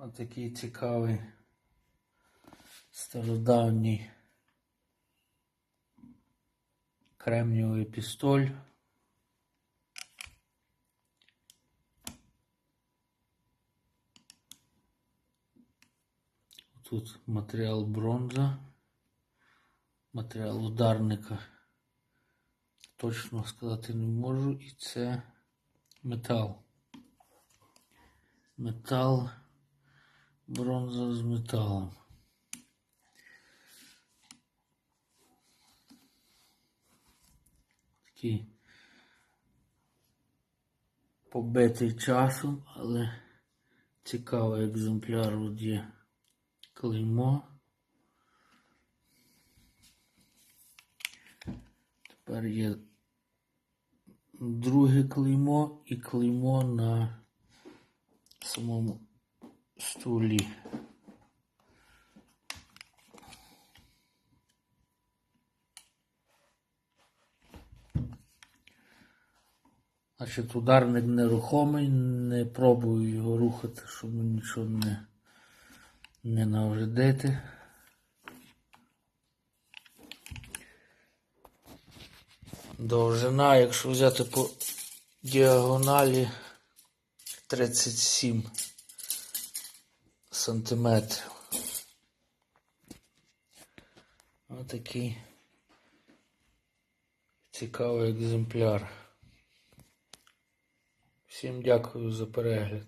Отакий цікавий стародавній кремнієвий пістоль. Тут матеріал бронза, матеріал ударника. Точно сказати не можу. І це метал. Метал, бронза з металом. Такий побитий часом, але цікавий екземпляр от є клеймо. Тепер є друге клеймо і клеймо на самому столі. Значить, ударник нерухомий, не пробую його рухати, щоб нічого не, не навредити. Довжина, якщо взяти по діагоналі 37 сантиметрів. Отакий цікавий екземпляр. Всім дякую за перегляд.